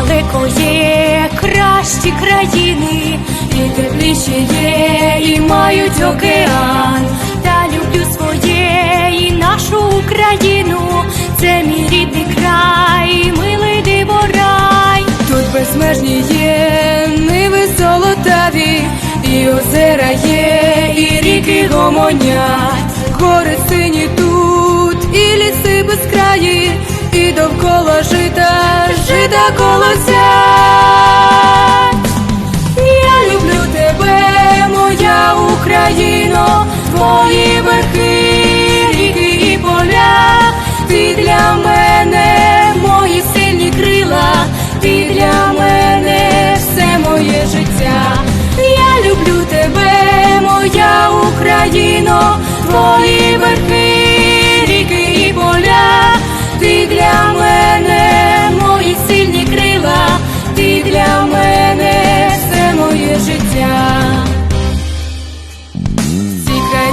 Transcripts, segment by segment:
далеко є кращі країни, і тепліші є, і мають океан. Та люблю своє і нашу Україну. Це мій рідний край, милий диворай. Тут безмежні є ниви золотаві, і озера є, і ріки гомонять, гори сині тут, і ліси безкраї, довкола жита, жита колосять. Я люблю тебе, моя Україно, твої верхи, ріки і поля, ти для мене, мої сильні крила, ти для мене все моє життя. Я люблю тебе, моя Україно, твої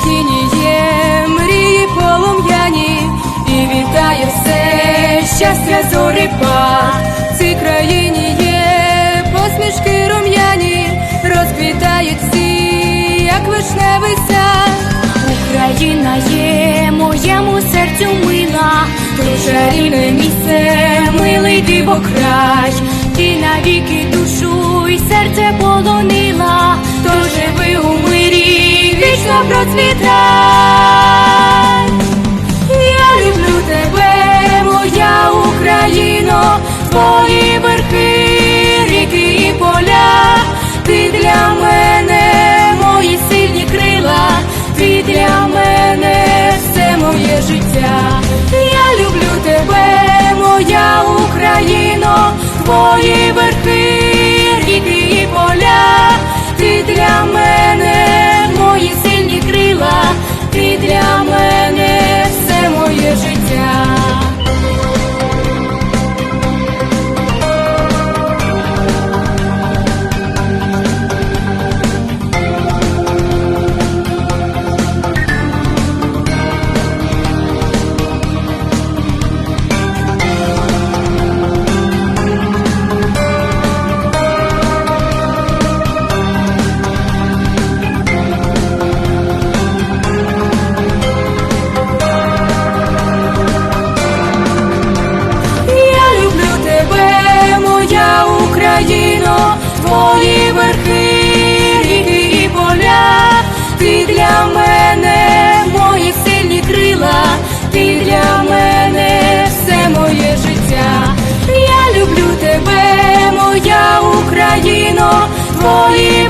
цій є мрії полум'яні, і вітає все щастя зорипа. В цій країні є посмішки рум'яні, розквітають всі, як вишневий сад. Україна є моєму серцю мила, То чарівне місце, милий дивокрай, ти навіки душу і серце полонила, процвітай. Я люблю тебе, моя Україно, твої верхи, ріки і поля, ти для мене, мої сильні крила, ти для мене все моє життя. твої